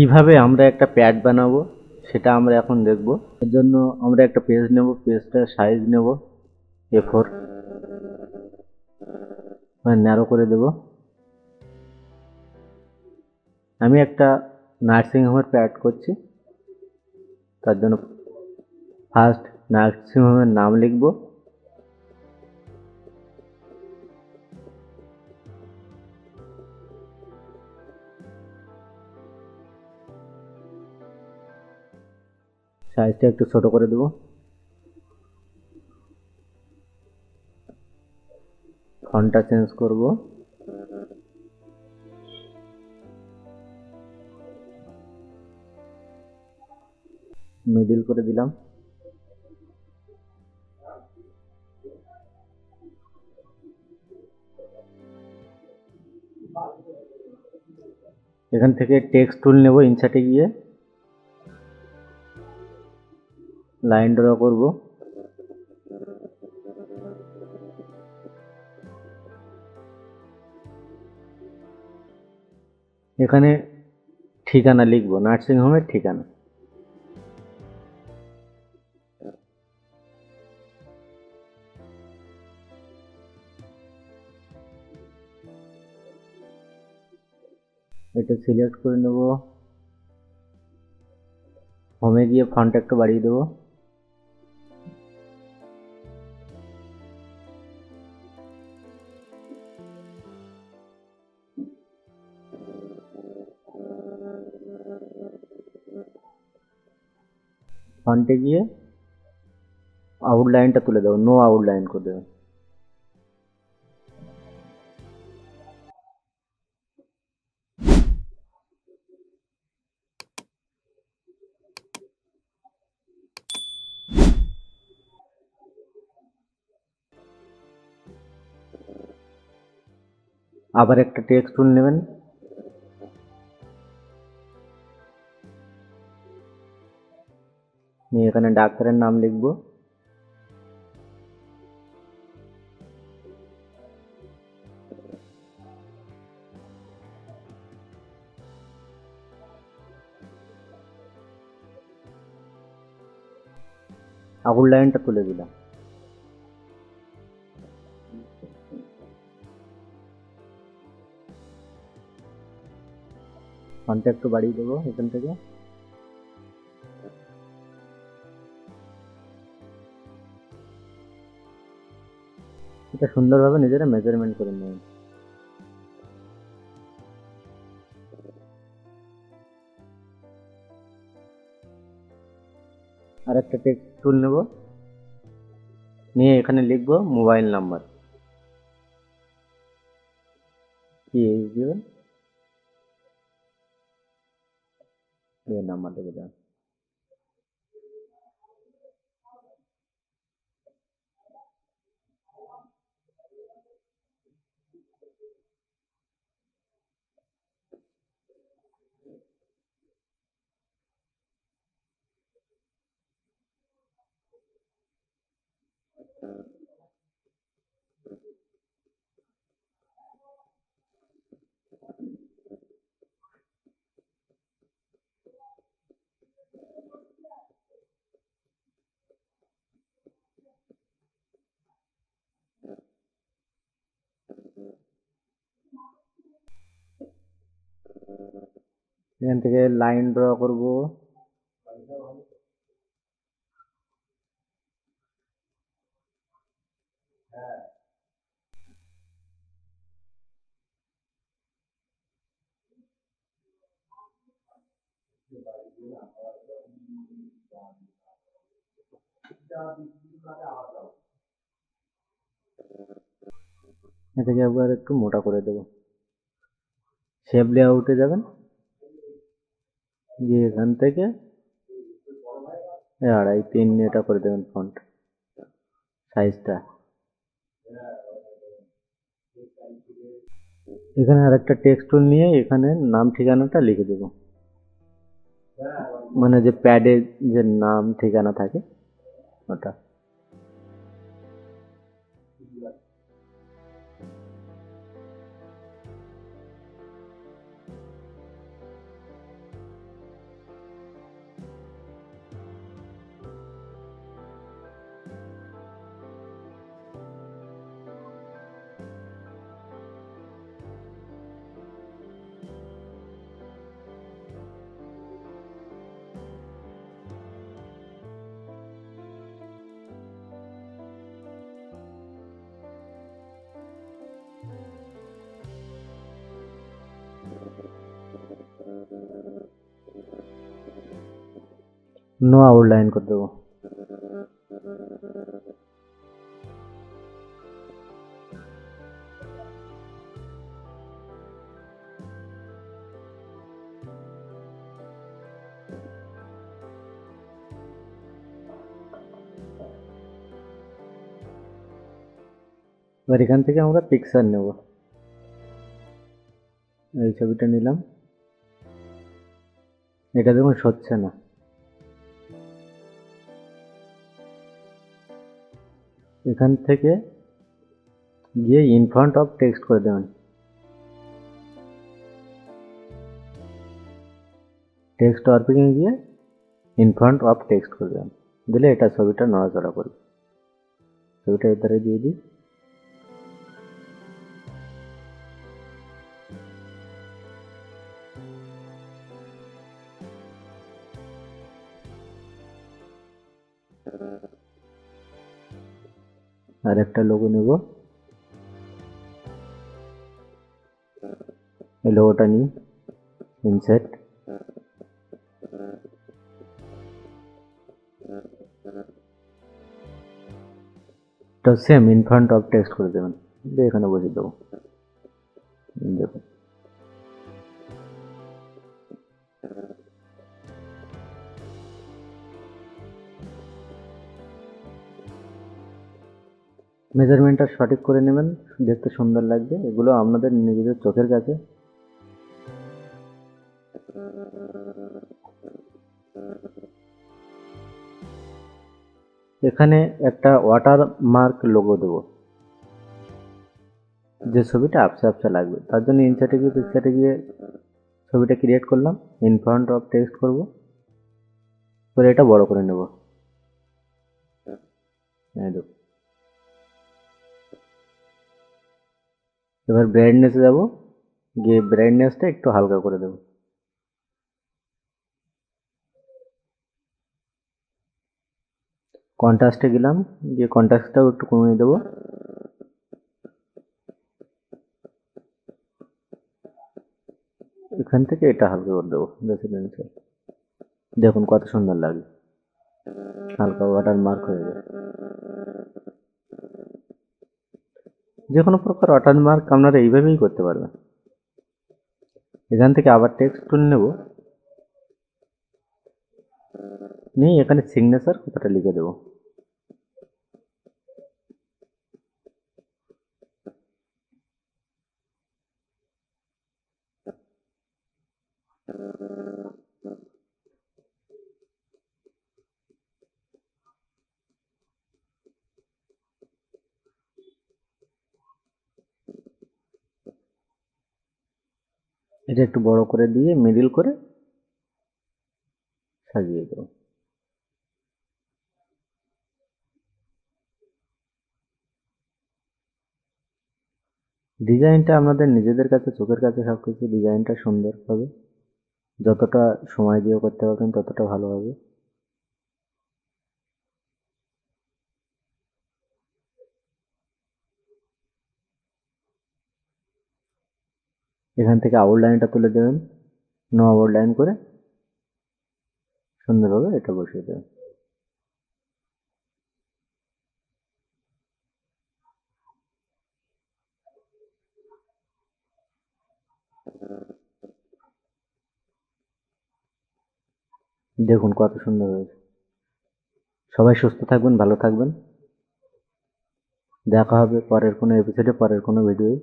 কীভাবে আমরা একটা প্যাড বানাবো, সেটা আমরা এখন দেখব। এর জন্য আমরা একটা পেজ নেব পেজটার সাইজ নেব এ ফোর ন্যারো করে দেব। আমি একটা নার্সিং হোমের প্যাড করছি। তার জন্য ফার্স্ট নার্সিং হোমের নাম লিখব। সাইজটা একটু ছোট করে দেবো। ফন্টটা চেঞ্জ করব। মিডিল করে দিলাম। এখান থেকে টেক্সট টুল নেব ইনসার্টে গিয়ে। লাইন ড্র করব। এখানে ঠিকানা লিখব নার্সিং হোমের ঠিকানা। এটা সিলেক্ট করে নেব। হোমে গিয়ে ফন্ট একটু বাড়িয়ে দেবো। ফন্টে গিয়ে আউটলাইনটা তুলে দেবো নো আউটলাইন করে দেবো। আবার একটা টেক্সট টুল নেবেন। এখানে ডাক্তারের নাম লিখব। আগুন লাইনটা তুলে দিলাম। ফন্টটা বাড়িয়ে দেবো এখান থেকে। এটা সুন্দরভাবে নিজেরা মেজারমেন্ট করে নেবেন আর একটা টেক্সট টুল নেব। নিয়ে এখানে লিখব মোবাইল নাম্বার কি নাম্বার লিখে দেবেন এখান থেকে লাইন ড্র করব। এটাকে একবার একটু মোটা করে দেব। শেপ লেআউটে যাবেন। গিয়ে এখান থেকে আড়াই তিন এটা করে দেবেন ফন্ট সাইজটা এখানে আরেকটা টেক্সট টুল নিয়ে এখানে নাম ঠিকানাটা লিখে দেব। মানে যে প্যাডে যে নাম ঠিকানা থাকে مٹا নো আউটলাইন করে দেবো। এবার এখান থেকে আমরা পিকচার নেব। এই ছবিটা নিলাম। এটা দেখুন সচ্ছে না। এখান থেকে গিয়ে ইন ফ্রন্ট অফ টেক্সট করে দেবেন। টেক্সট ওয়ার্পিংয়ে গিয়ে ইন ফ্রন্ট অফ টেক্সট করে দেবেন। দিলে এটা ছবিটা নড়াচড়া করবে। ছবিটা এর ধারে দিয়ে দিই। আর একটা লোগো নেব। এই লোগোটা নিই ইনসেট তো same in front of text করে দেবেন। দিয়ে এখানে বসিয়ে দেবো। মেজারমেন্টটা সঠিক করে নেবেন, দেখতে সুন্দর লাগবে, এগুলো আপনাদের নিজেদের চোখের কাছে। এখানে একটা ওয়াটার মার্ক লোগো দেবো। যে ছবিটা আপসা আপসা লাগবে, তার জন্য ইনসার্টে গিয়ে পিকচারে গিয়ে ছবিটা ক্রিয়েট করলাম ইন ফ্রন্ট অফ টেক্সট করব। করে এটা বড় করে নেব। দেখো এবার ব্রাইটনেসে যাব, গিয়ে ব্রাইটনেসটা একটু হালকা করে দেব। কন্ট্রাস্টে গেলাম, গিয়ে কন্ট্রাস্টটাও একটু কমিয়ে দেবো। এখান থেকে এটা হালকা করে দেবো রেসিডেন্সিয়াল দেখুন কত সুন্দর লাগে। হালকা ওয়াটার মার্ক হয়ে যায় যে কোনো প্রকার ওয়াটার মার্ক আপনারা এইভাবেই করতে পারবেন। এখান থেকে আবার টেক্সট টুল নেব। নিয়ে এখানে সিগনেচার কথাটা লিখে দেবো। এটা একটু বড় করে দিয়ে মিডিল করে সাজিয়ে দেবো। ডিজাইনটা আমাদের নিজেদের কাছে, চোখের কাছে সব কিছু ডিজাইনটা সুন্দর হবে। যতটা সময় দিয়ে করতে পারবেন ততটা ভালো হবে। এখান থেকে আউটলাইনটা তুলে দেবেন। নো আউটলাইন করে সুন্দরভাবে এটা বসিয়ে দেবেন। দেখুন কত সুন্দর হয়েছে। সবাই সুস্থ থাকবেন, ভালো থাকবেন। দেখা হবে পরের কোনো এপিসোডে পরের কোনো ভিডিওয়